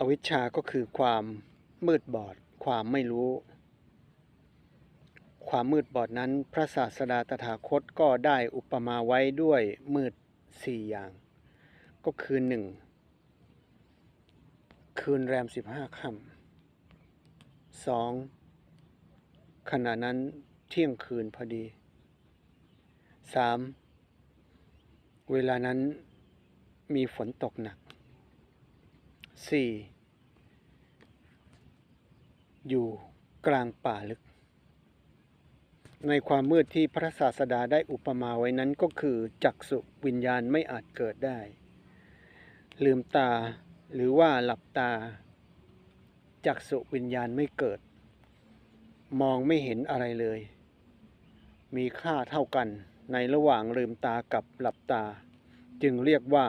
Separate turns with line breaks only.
อวิชชาก็คือความมืดบอด ความไม่รู้ ความมืดบอดนั้น พระศาสดาตถาคตก็ได้อุปมาไว้ด้วยมืดสี่อย่าง ก็คือหนึ่งคืนแรมสิบห้าค่ำสองขณะนั้นเที่ยงคืนพอดีสามเวลานั้นมีฝนตกหนัก สี่อยู่กลางป่าลึก ในความมืดที่พระศาสดาได้อุปมาไว้นั้นก็คือ จักสุวิญญาณไม่อาจเกิดได้ ลืมตาหรือว่าหลับตา จักสุวิญญาณไม่เกิด มองไม่เห็นอะไรเลย มีค่าเท่ากันในระหว่างลืมตากับหลับตา จึงเรียกว่า